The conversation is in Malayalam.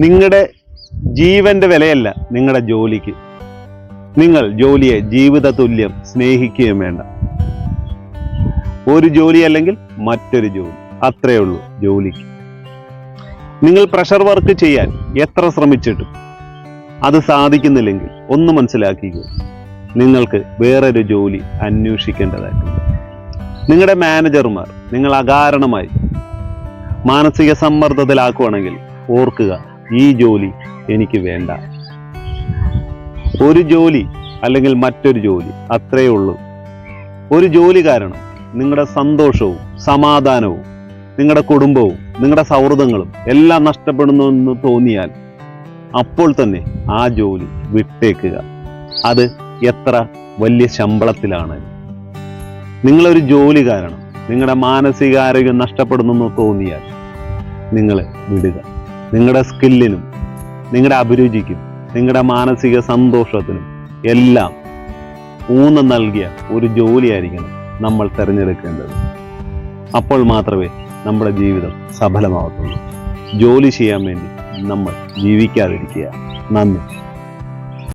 നിങ്ങളുടെ ജീവന്റെ വിലയല്ല നിങ്ങളുടെ ജോലിക്ക്. നിങ്ങൾ ജോലിയെ ജീവിത തുല്യം സ്നേഹിക്കുകയും വേണ്ട. ഒരു ജോലി അല്ലെങ്കിൽ മറ്റൊരു ജോലി. അത്രയേ ഉള്ളൂ ജോലിക്ക്. നിങ്ങൾ പ്രഷർ വർക്ക് ചെയ്യാൻ എത്ര ശ്രമിച്ചിട്ടും അത് സാധിക്കുന്നില്ലെങ്കിൽ ഒന്ന് മനസ്സിലാക്കിക്കുക നിങ്ങൾക്ക് വേറൊരു ജോലി അന്വേഷിക്കേണ്ടതായിട്ടുണ്ട്. നിങ്ങളുടെ മാനേജർമാർ നിങ്ങൾ അകാരണമായി മാനസിക സമ്മർദ്ദത്തിലാക്കുവാണെങ്കിൽ ഓർക്കുക ഈ ജോലി എനിക്ക് വേണ്ട. ഒരു ജോലി അല്ലെങ്കിൽ മറ്റൊരു ജോലി അത്രയേ ഉള്ളൂ. ഒരു ജോലി കാരണം നിങ്ങളുടെ സന്തോഷവും സമാധാനവും നിങ്ങളുടെ കുടുംബവും നിങ്ങളുടെ സൗഹൃദങ്ങളും എല്ലാം നഷ്ടപ്പെടുന്നു എന്ന് തോന്നിയാൽ അപ്പോൾ തന്നെ ആ ജോലി വിട്ടേക്കുക. അത് എത്ര വലിയ ശമ്പളത്തിലാണ്. നിങ്ങളൊരു ജോലി കാരണം നിങ്ങളുടെ മാനസികാരോഗ്യം നഷ്ടപ്പെടുന്നു തോന്നിയാൽ നിങ്ങൾ വിടുക. നിങ്ങളുടെ സ്കില്ലിനും നിങ്ങളുടെ അഭിരുചിക്കും നിങ്ങളുടെ മാനസിക സന്തോഷത്തിനും എല്ലാം ഊന്ന് നൽകിയ ഒരു ജോലിയായിരിക്കണം നമ്മൾ തിരഞ്ഞെടുക്കേണ്ടത്. അപ്പോൾ മാത്രമേ നമ്മുടെ ജീവിതം സഫലമാവത്തുള്ളൂ. ജോലി ചെയ്യാൻ വേണ്ടി നമ്മൾ ജീവിക്കാതിരിക്കുക. നന്ദി.